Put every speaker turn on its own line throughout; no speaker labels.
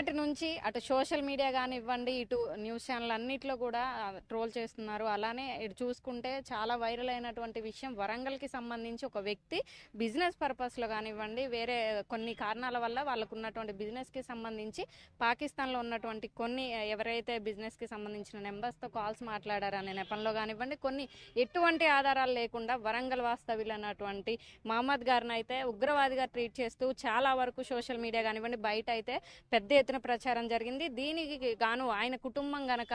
నిన్నటి నుంచి అటు సోషల్ మీడియా కానివ్వండి ఇటు న్యూస్ ఛానల్ అన్నిట్లో కూడా ట్రోల్ చేస్తున్నారు. అలానే ఇటు చూసుకుంటే చాలా వైరల్ అయినటువంటి విషయం వరంగల్కి సంబంధించి ఒక వ్యక్తి బిజినెస్ పర్పస్లో కానివ్వండి వేరే కొన్ని కారణాల వల్ల వాళ్ళకు ఉన్నటువంటి బిజినెస్కి సంబంధించి పాకిస్తాన్లో ఉన్నటువంటి కొన్ని ఎవరైతే బిజినెస్కి సంబంధించిన నెంబర్స్తో కాల్స్ మాట్లాడారనే నెపంలో కానివ్వండి కొన్ని ఎటువంటి ఆధారాలు లేకుండా వరంగల్ వాస్తవ్యులు అన్నటువంటి మహమ్మద్ గారిని అయితే ఉగ్రవాదిగా ట్రీట్ చేస్తూ చాలా వరకు సోషల్ మీడియా కానివ్వండి బయట అయితే పెద్ద ఎత్తున ప్రచారం జరిగింది. దీనికి గాను ఆయన కుటుంబం గనక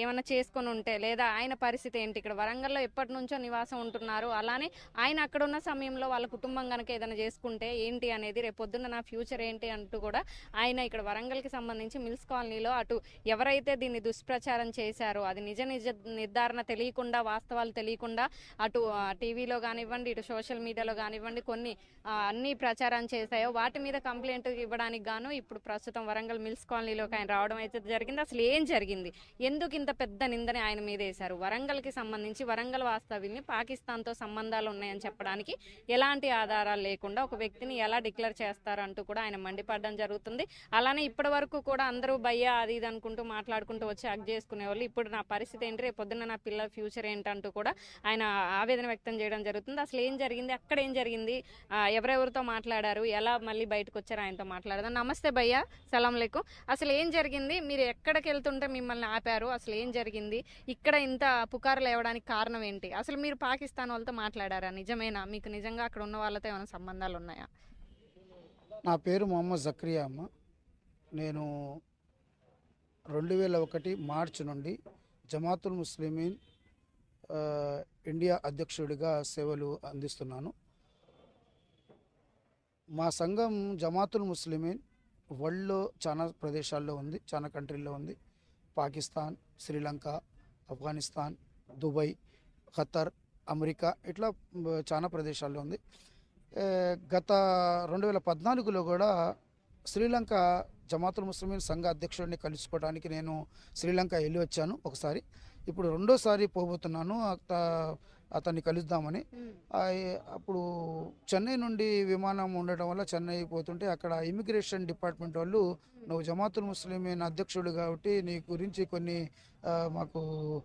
ఏమైనా చేసుకొని ఉంటే లేదా ఆయన పరిస్థితి ఏంటి? ఇక్కడ వరంగల్లో ఎప్పటి నుంచో నివాసం ఉంటున్నారు. అలానే ఆయన అక్కడ ఉన్న సమయంలో వాళ్ళ కుటుంబం గనక ఏదైనా చేసుకుంటే ఏంటి అనేది రేపు పొద్దున్న నా ఫ్యూచర్ ఏంటి అంటూ కూడా ఆయన ఇక్కడ వరంగల్కి సంబంధించి మిల్స్ కాలనీలో అటు ఎవరైతే దీన్ని దుష్ప్రచారం చేశారో అది నిజ నిజ నిర్ధారణ తెలియకుండా వాస్తవాలు తెలియకుండా అటు టీవీలో కానివ్వండి ఇటు సోషల్ మీడియాలో కానివ్వండి కొన్ని అన్ని ప్రచారం చేశాయో వాటి మీద కంప్లైంట్ ఇవ్వడానికి గాను ఇప్పుడు ప్రస్తుతం వరంగల్ మిల్స్ కాలనీలోకి ఆయన రావడం అయితే జరిగింది. అసలు ఏం జరిగింది? ఎందుకు ఇంత పెద్ద నిందని ఆయన మీద వేశారు? వరంగల్కి సంబంధించి వరంగల్ వాస్తవ్యుల్ని పాకిస్తాన్తో సంబంధాలు ఉన్నాయని చెప్పడానికి ఎలాంటి ఆధారాలు లేకుండా ఒక వ్యక్తిని ఎలా డిక్లేర్ చేస్తారు అంటూ కూడా ఆయన మండిపడడం జరుగుతుంది. అలానే ఇప్పటి వరకు కూడా అందరూ భయ్య అది ఇది అనుకుంటూ మాట్లాడుకుంటూ వచ్చి అగ్ చేసుకునే వాళ్ళు. ఇప్పుడు నా పరిస్థితి ఏంటి? రేపు పొద్దున్న నా పిల్లల ఫ్యూచర్ ఏంటంటూ కూడా ఆయన ఆవేదన వ్యక్తం చేయడం జరుగుతుంది. అసలు ఏం జరిగింది? అక్కడ ఏం జరిగింది? ఎవరెవరితో మాట్లాడారు? ఎలా మళ్ళీ బయటకు వచ్చారు? ఆయనతో మాట్లాడదాం. నమస్తే భయ్య. సలాంలేకు అసలు ఏం జరిగింది? మీరు ఎక్కడికి వెళ్తుంటే మిమ్మల్ని ఆపారు? అసలు ఏం జరిగింది? ఇక్కడ ఇంత పుకారు లేవడానికి కారణం ఏంటి? అసలు మీరు పాకిస్తాన్ వాళ్ళతో మాట్లాడారా? నిజమేనా? మీకు నిజంగా అక్కడ ఉన్న వాళ్ళతో ఏమైనా సంబంధాలు ఉన్నాయా?
నా పేరు మొహమ్మద్ జక్రియా అమ్మ. నేను రెండు వేల ఒకటి మార్చ్ నుండి జమాతుల్ ముస్లిమీన్ ఇండియా అధ్యక్షుడిగా సేవలు అందిస్తున్నాను. మా సంఘం జమాతుల్ ముస్లిమీన్ వరల్డ్లో చాలా ప్రదేశాల్లో ఉంది చాలా కంట్రీల్లో ఉంది. Pakistan Sri Lanka Afghanistan Dubai Qatar America ఇట్లా చాలా ప్రదేశాల్లో ఉంది. గత రెండు వేల పద్నాలుగులో కూడా శ్రీలంక జమాతుల్ ముస్లిమీన్ సంఘ అధ్యక్షుడిని కలుసుకోవడానికి నేను శ్రీలంక వెళ్ళి వచ్చాను ఒకసారి. ఇప్పుడు రెండోసారి పోబోతున్నాను. అత- అతన్ని కలుద్దామని. అప్పుడు చెన్నై నుండి విమానం ఉండటం వల్ల చెన్నై పోతుంటే అక్కడ ఇమిగ్రేషన్ డిపార్ట్మెంట్ వాళ్ళు నువ్వు జమాతుల్ ముస్లిమీన్ అధ్యక్షుడు కాబట్టి నీ గురించి కొన్ని మాకు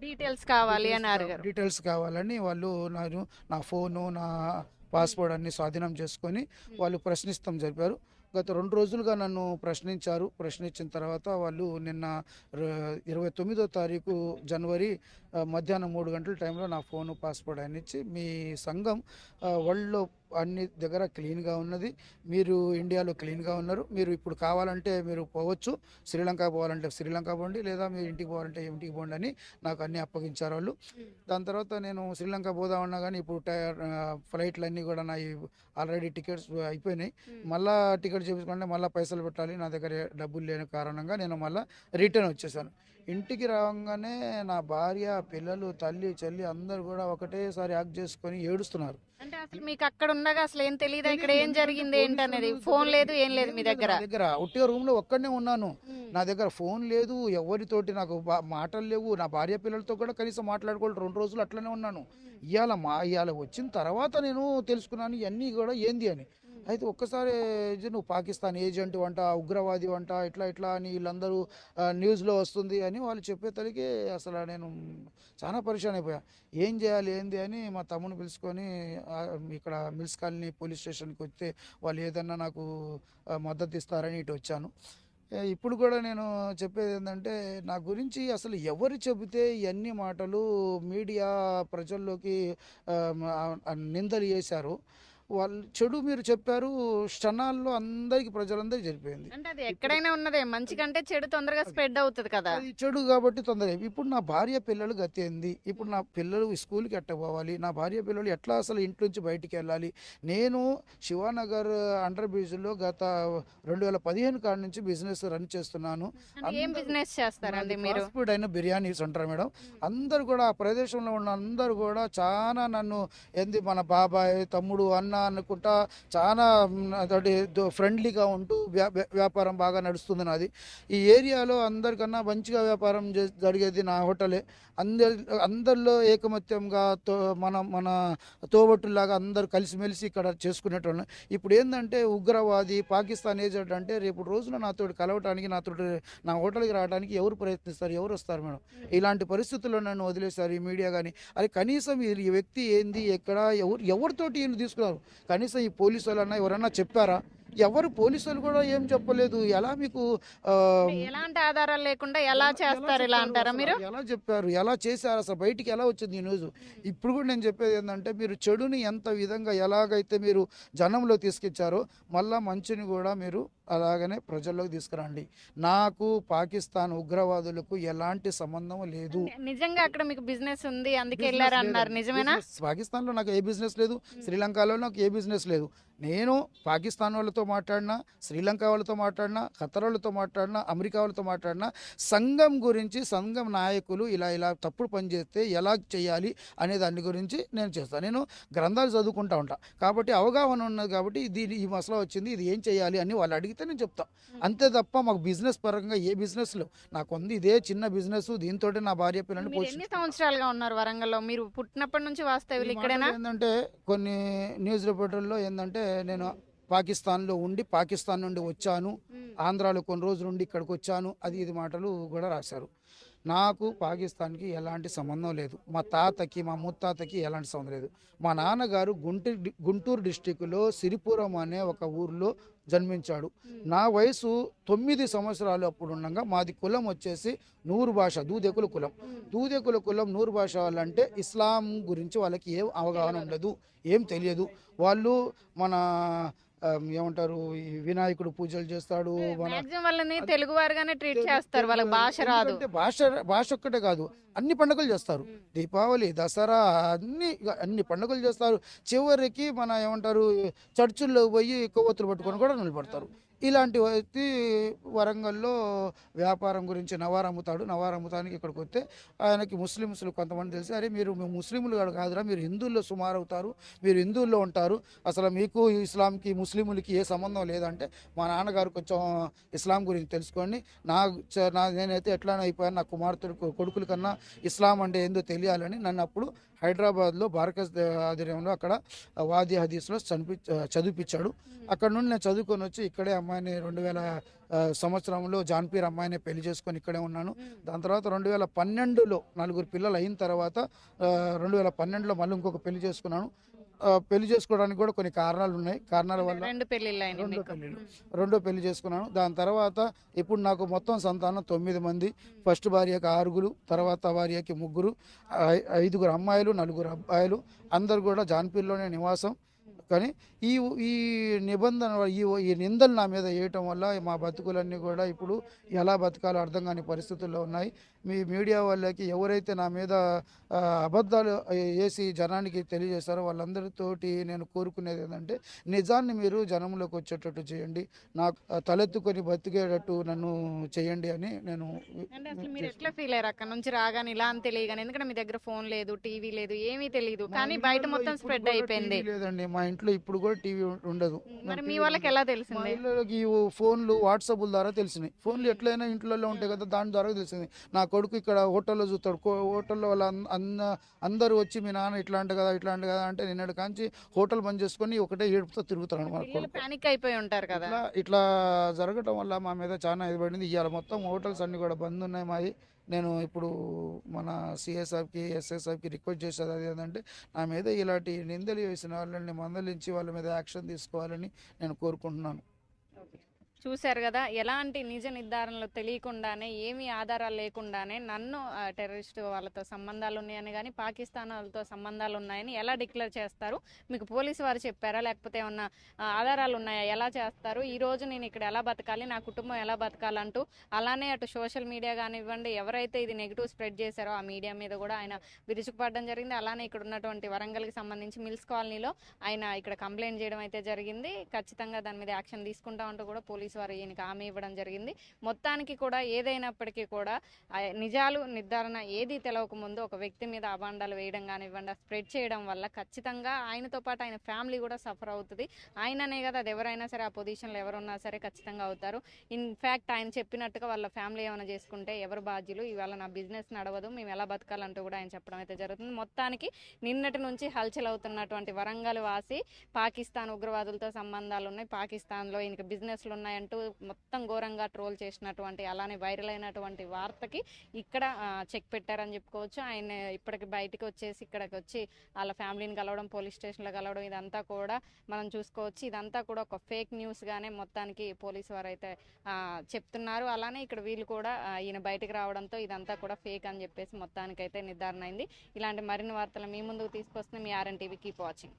డీటెయిల్స్ కావాలి అని అడిగారు.
డీటెయిల్స్ కావాలని వాళ్ళు నా ఫోను నా పాస్పోర్ట్ అన్ని స్వాధీనం చేసుకొని వాళ్ళు ప్రశ్నిస్తాం జరిపారు. గత రెండు రోజులుగా నన్ను ప్రశ్నించారు. ప్రశ్నించిన తర్వాత వాళ్ళు నిన్న ఇరవై తొమ్మిదో తారీఖు జనవరి మధ్యాహ్నం మూడు గంటల టైంలో నా ఫోను పాస్పోర్ట్ ఆయన ఇచ్చి మీ సంఘం వరల్డ్లో అన్ని దగ్గర క్లీన్గా ఉన్నది. మీరు ఇండియాలో క్లీన్గా ఉన్నారు. మీరు ఇప్పుడు కావాలంటే మీరు పోవచ్చు. శ్రీలంక పోవాలంటే శ్రీలంక పోండి లేదా మీరు ఇంటికి పోవాలంటే ఇంటికి పోండి అని నాకు అన్ని అప్పగించారు వాళ్ళు. దాని తర్వాత నేను శ్రీలంక పోదామన్నా కానీ ఇప్పుడు ఫ్లైట్లు అన్నీ కూడా నా ఆల్రెడీ టికెట్స్ అయిపోయినాయి. మళ్ళా టికెట్ చేపించుకుంటే మళ్ళీ పైసలు పెట్టాలి. నా దగ్గర డబ్బులు లేని కారణంగా నేను మళ్ళీ రిటర్న్ వచ్చేసాను. ఇంటికి రాగానే నా భార్య పిల్లలు తల్లి చెల్లి అందరు కూడా ఒకటేసారి యాక్ట్ చేసుకొని ఏడుస్తున్నారు.
అంటే అసలు మీకు అక్కడ ఉండగా అసలు ఏం తెలియదా ఇక్కడ ఏం జరిగింది ఏంటి అనేది ఫోన్ లేదు ఏం లేదు మీ దగ్గర.
దగ్గర. ఒట్టిగా రూమ్లో ఒక్కడనే ఉన్నాను. నా దగ్గర ఫోన్ లేదు ఎవరితోటి నాకు మాటలు లేవు. నా భార్య పిల్లలతో కూడా కనీసం మాట్లాడుకోవాలి రెండు రోజులు అట్లనే ఉన్నాను. ఇవాళ మా ఇవాళ వచ్చిన తర్వాత నేను తెలుసుకున్నాను ఇవన్నీ కూడా ఏంది అని. అయితే ఒక్కసారి నువ్వు పాకిస్తాన్ ఏజెంట్ వంట ఉగ్రవాది వంట ఇట్లా ఇట్లా అని వీళ్ళందరూ న్యూస్లో వస్తుంది అని వాళ్ళు చెప్పేసరికి అసలు నేను చాలా పరిశాన్ అయిపోయా. ఏం చేయాలి ఏంది అని మా తమ్ముని పిలుచుకొని ఇక్కడ మిల్స్ కాలనీ పోలీస్ స్టేషన్కి వస్తే వాళ్ళు ఏదన్నా నాకు మద్దతు ఇస్తారని ఇటు వచ్చాను. ఇప్పుడు కూడా నేను చెప్పేది ఏంటంటే నా గురించి అసలు ఎవరు చెబితే ఇవన్నీ మాటలు మీడియా ప్రజల్లోకి నిందలు చేశారు. వాళ్ళు చెడు మీరు చెప్పారు క్షణాల్లో అందరికి ప్రజలందరికీ జరిపోయింది
అంటే అది ఎక్కడైనా ఉన్నదే మంచి కంటే చెడు తొందరగా స్ప్రెడ్ అవుతుంది కదా.
అది చెడు కాబట్టి తొందరగా ఇప్పుడు నా భార్య పిల్లలు గతి ఏంది ఇప్పుడు నా పిల్లలు స్కూల్కి ఎట్ట పోవాలి నా భార్య పిల్లలు ఎట్లా అసలు ఇంటి నుంచి బయటికి వెళ్ళాలి? నేను శివానగర్ అండర్ బ్రిడ్జ్లో గత రెండు వేల పదిహేను కాడ నుంచి బిజినెస్ రన్ చేస్తున్నాను.
ఏం బిజినెస్ చేస్తారండి మీరు?
ఫుడ్ అయిన బిర్యానీ సెంటర్ మేడం. అందరు కూడా ఆ ప్రదేశంలో ఉన్న అందరు కూడా చాలా నన్ను ఏంది మన బాబాయ్ తమ్ముడు అన్న అనుకుంటా చాలా మ్, అదొకటి ఫ్రెండ్లీగా ఉంటూ వ్యా- వ్యాపారం బాగా నడుస్తుంది నాది. ఈ ఏరియాలో అందరికన్నా మంచిగా వ్యాపారం చే- జరిగేది నా హోటలే. అందరి అందరిలో ఏకమత్యంగా తో మన మన తోబట్టులాగా అందరు కలిసిమెలిసి ఇక్కడ చేసుకునేటోళ్ళం. ఇప్పుడు ఏంటంటే ఉగ్రవాది పాకిస్తాన్ ఏజెంట్ అంటే రేపు రోజున నాతో కలవటానికి నాతో నా హోటల్కి రావడానికి ఎవరు ప్రయత్నిస్తారు? ఎవరు వస్తారు మేడం? ఇలాంటి పరిస్థితుల్లో నన్ను వదిలేశారు ఈ మీడియా కానీ అది కనీసం ఈ వ్యక్తి ఏంది? ఎక్కడ? ఎవరు ఎవరితోటి ఈయన తీసుకున్నారు? కనీసం ఈ పోలీసు వాళ్ళన్నా ఎవరన్నా చెప్పారా? ఎవరు పోలీసు వాళ్ళు కూడా ఏం చెప్పలేదు. ఎలా మీకు
ఎలాంటి ఆధారాలు లేకుండా ఎలా చేస్తారు ఇలా అంటారా? మీరు?
ఎలా చెప్పారు? ఎలా చేశారు అసలు? బయటికి ఎలా వచ్చింది ఈ న్యూస్? ఇప్పుడు కూడా నేను చెప్పేది ఏంటంటే మీరు చెడుని ఎంత విధంగా ఎలాగైతే మీరు జనంలో తీసుకొచ్చారో మళ్ళా మంచిని కూడా మీరు అలాగనే ప్రజల్లోకి తీసుకురండి. నాకు పాకిస్తాన్ ఉగ్రవాదులకు ఎలాంటి సంబంధం లేదు.
నిజంగా అక్కడ మీకు బిజినెస్ ఉంది అందుకే
బిజినెస్
వెళ్ళారు అన్నారు.
లేదండి.
నిజమేనా
పాకిస్తాన్లో నాకు ఏ బిజినెస్ లేదు. శ్రీలంకలో నాకు ఏ బిజినెస్ లేదు. నేను పాకిస్తాన్ వాళ్ళతో మాట్లాడినా శ్రీలంక వాళ్ళతో మాట్లాడినా ఖతర్ వాళ్ళతో మాట్లాడినా అమెరికా వాళ్ళతో మాట్లాడినా సంఘం గురించి సంఘం నాయకులు ఇలా ఇలా తప్పుడు పని చేస్తే ఎలా చేయాలి అనే దాని గురించి నేను చేస్తాను నేను గ్రంథాలు చదువుకుంటా ఉంటా. కాబట్టి అవగాహన ఉన్నది కాబట్టి దీని ఈ మసలా వచ్చింది ఇది ఏం చేయాలి అని వాళ్ళు అడిగితే నేను చెప్తా. అంతే తప్ప మాకు బిజినెస్ పరంగా ఏ బిజినెస్లో నాకు ఉంది ఇదే చిన్న బిజినెస్ దీంతో నా భార్య పిల్లల్ని
మీరు ఎన్ని సంవత్సరాలుగా ఉన్నారు వరంగల్లో? మీరు పుట్టినప్పటి నుంచి వాస్తవ్యులు ఇక్కడేనా?
ఏంటంటే కొన్ని న్యూస్ రిపోర్టర్లో ఏంటంటే నేను పాకిస్తాన్లో ఉండి పాకిస్తాన్ నుండి వచ్చాను. ఆంధ్రాలో కొన్ని రోజులు ఉండి ఇక్కడికి వచ్చాను. అది ఇది మాటలు కూడా రాశారు. నాకు పాకిస్తాన్కి ఎలాంటి సంబంధం లేదు. మా తాతకి మా ముత్తాతకి ఎలాంటి సంబంధం లేదు. మా నాన్నగారు గుంటూరు డి- గుంటూరు డిస్టిక్లో సిరిపురం అనే ఒక ఊర్లో జన్మించాడు. నా వయసు తొమ్మిది సంవత్సరాలు అప్పుడు ఉండగా మాది కులం వచ్చేసి నూరు భాష దూదెకుల కులం. దూదెకుల కులం నూరు భాష వాళ్ళంటే ఇస్లాం గురించి వాళ్ళకి ఏం అవగాహన ఉండదు ఏం తెలియదు. వాళ్ళు మన ఏమంటారు వినాయకుడు పూజలు చేస్తాడు
వాళ్ళని తెలుగు వారుగానే ట్రీట్ చేస్తారు వాళ్ళకి భాష రాదు.
భాష భాష ఒక్కటే కాదు అన్ని పండుగలు చేస్తారు. దీపావళి దసరా అన్ని అన్ని పండుగలు చేస్తారు. చివరికి మన ఏమంటారు చర్చిల్లో పోయి కొవ్వొత్తులు పట్టుకొని కూడా నిలబడతారు. ఇలాంటి వ్యక్తి వరంగల్లో వ్యాపారం గురించి నవారు అమ్ముతాడు. నవారు అమ్ముతానికి ఇక్కడికి వస్తే ఆయనకి ముస్లిమ్స్లు కొంతమంది తెలిసి అరే మీరు ముస్లింలు కాదురా మీరు హిందువుల్లో సుమారు అవుతారు మీరు హిందువుల్లో ఉంటారు. అసలు మీకు ఇస్లాంకి ముస్లింలకి ఏ సంబంధం లేదంటే మా నాన్నగారు కొంచెం ఇస్లాం గురించి తెలుసుకోండి. నా నా నేనైతే ఎట్లా అయిపోయాను నా కుమార్తెలు కొడుకుల కన్నా ఇస్లాం అంటే ఏందో తెలియాలని నన్ను అప్పుడు హైదరాబాద్లో భారకస్ ఆధ్వర్యంలో అక్కడ వాది హదీస్లో చనిపి చదివిపించాడు. అక్కడ నుండి నేను చదువుకొని వచ్చి ఇక్కడే అమ్మాయిని రెండు వేల సంవత్సరంలో జాన్పీర్ అమ్మాయిని పెళ్ళి చేసుకొని ఇక్కడే ఉన్నాను. దాని తర్వాత రెండు వేల పన్నెండులో నలుగురు పిల్లలు అయిన తర్వాత రెండు వేల పన్నెండులో మళ్ళీ ఇంకొక పెళ్ళి చేసుకున్నాను. పెళ్ళి చేసుకోవడానికి కూడా కొన్ని కారణాలు ఉన్నాయి. కారణాల వల్ల
రెండు పెళ్ళిళ్ళు అయినాయి
రెండో పెళ్ళి చేసుకున్నాను. దాని తర్వాత ఇప్పుడు నాకు మొత్తం సంతానం తొమ్మిది మంది. ఫస్ట్ భార్యకి ఆరుగురు తర్వాత భార్యకి ముగ్గురు ఐదుగురు అమ్మాయిలు నలుగురు అబ్బాయిలు. అందరు కూడా జాన్పీల్లోనే నివాసం. కానీ ఈ ఈ నిబంధన ఈ ఈ నిందలు నా మీద వేయటం వల్ల మా బతుకులన్నీ కూడా ఇప్పుడు ఎలా బతకాలో అర్థం కాని పరిస్థితుల్లో ఉన్నాయి. మీ మీడియా వాళ్ళకి ఎవరైతే నా మీద అబద్ధాలు వేసి జనానికి తెలియజేస్తారో వాళ్ళందరితోటి నేను కోరుకునేది ఏంటంటే నిజాన్ని మీరు జనంలోకి వచ్చేటట్టు చేయండి. నాకు తలెత్తుకొని బతికేటట్టు నన్ను చేయండి అని నేను
మీరు ఎట్లా ఫీల్ అయ్యారు? అక్కడ నుంచి రాగానే ఇలా అని తెలియగానే ఎందుకంటే మీ దగ్గర ఫోన్ లేదు టీవీ లేదు ఏమీ తెలియదు కానీ బయట మొత్తం స్ప్రెడ్ అయిపోయింది.
లేదండి. మా ఇంట్లో ఇప్పుడు కూడా టీవీ ఉండదు.
మరి
నాకు
మీ వాళ్ళకి. ఎలా తెలిసింది?
ఫోన్లు వాట్సాప్ ద్వారా తెలిసినాయి. ఫోన్లు ఎట్లయినా ఇంట్లో ఉంటాయి కదా దాని ద్వారా తెలిసింది. నా కొడుకు ఇక్కడ హోటల్లో చూస్తాడు. హోటల్లో వాళ్ళ అన్- అన్న అందరూ వచ్చి మీ నాన్న ఇట్లాంటి కదా ఇట్లాంటి కదా అంటే నిన్నటి కాంచి హోటల్ బంద్ చేసుకొని ఒకటే ఏడుపుతో తిరుగుతాడు
పానిక్ అయిపోయి ఉంటారు కదా.
ఇట్లా జరగటం వల్ల మా మీద చాలా ఇది పడింది. ఇవాళ మొత్తం హోటల్స్ అన్ని కూడా బంద్ ఉన్నాయి మాది నేను ఇప్పుడు మన సిఎస్ఎఫ్కి ఎస్ఎస్ఎఫ్కి రిక్వెస్ట్ చేసేది అది ఏంటంటే నా మీద ఇలాంటి నిందలు వేసిన వాళ్ళని మందలించి వాళ్ళ మీద యాక్షన్ తీసుకోవాలని నేను కోరుకుంటున్నాను.
చూశారు కదా ఎలాంటి నిజ నిర్ధారణలు తెలియకుండానే ఏమీ ఆధారాలు లేకుండానే నన్ను టెర్రరిస్ట్ వాళ్ళతో సంబంధాలు ఉన్నాయని కానీ పాకిస్తాన్ వాళ్ళతో సంబంధాలు ఉన్నాయని ఎలా డిక్లేర్ చేస్తారు? మీకు పోలీసు వారు చెప్పారా? లేకపోతే ఏమన్నా ఆధారాలు ఉన్నాయా? ఎలా చేస్తారు? ఈ రోజు నేను ఇక్కడ ఎలా బతకాలి? నా కుటుంబం ఎలా బతకాలంటూ అలానే అటు సోషల్ మీడియా కానివ్వండి ఎవరైతే ఇది నెగిటివ్ స్ప్రెడ్ చేశారో ఆ మీడియా మీద కూడా ఆయన విరుచుకుపడడం జరిగింది. అలానే ఇక్కడ ఉన్నటువంటి వరంగల్కి సంబంధించి మిల్స్ కాలనీలో ఆయన ఇక్కడ కంప్లైంట్ చేయడం అయితే జరిగింది. ఖచ్చితంగా దాని మీద యాక్షన్ తీసుకుంటామంటూ కూడా పోలీసు పోలీసు వారు ఈయనకి హామీ ఇవ్వడం జరిగింది. మొత్తానికి కూడా ఏదైనప్పటికీ కూడా నిజాలు నిర్ధారణ ఏది తెలవక ముందు ఒక వ్యక్తి మీద అభాండాలు వేయడం కానివ్వండి స్ప్రెడ్ చేయడం వల్ల ఖచ్చితంగా ఆయనతో పాటు ఆయన ఫ్యామిలీ కూడా సఫర్ అవుతుంది. ఆయననే కదా అది ఎవరైనా సరే ఆ పొజిషన్లో ఎవరున్నా సరే ఖచ్చితంగా అవుతారు. ఇన్ఫ్యాక్ట్ ఆయన చెప్పినట్టుగా వాళ్ళ ఫ్యామిలీ ఏమైనా చేసుకుంటే ఎవరు బాధ్యులు? ఇవాళ నా బిజినెస్ నడవదు మేము ఎలా బతకాలంటూ కూడా ఆయన చెప్పడం అయితే జరుగుతుంది. మొత్తానికి నిన్నటి నుంచి హల్చల్ అవుతున్నటువంటి వరంగల్ వాసి పాకిస్తాన్ ఉగ్రవాదులతో సంబంధాలు ఉన్నాయి. పాకిస్తాన్లో ఈయనకి బిజినెస్లు ఉన్నాయి అంటూ మొత్తం ఘోరంగా ట్రోల్ చేసినటువంటి అలానే వైరల్ అయినటువంటి వార్తకి ఇక్కడ చెక్ పెట్టారని చెప్పుకోవచ్చు. ఆయన ఇప్పటికి బయటికి వచ్చేసి ఇక్కడికి వచ్చి వాళ్ళ ఫ్యామిలీని కలవడం పోలీస్ స్టేషన్లో కలవడం ఇదంతా కూడా మనం చూసుకోవచ్చు. ఇదంతా కూడా ఒక ఫేక్ న్యూస్గానే మొత్తానికి పోలీసు వారు అయితే చెప్తున్నారు. అలానే ఇక్కడ వీళ్ళు కూడా ఈయన బయటకు రావడంతో ఇదంతా కూడా ఫేక్ అని చెప్పేసి మొత్తానికైతే నిర్ధారణ అయింది. ఇలాంటి మరిన్ని వార్తలు మీ ముందుకు తీసుకొస్తుంది మీ R N TV keep watching.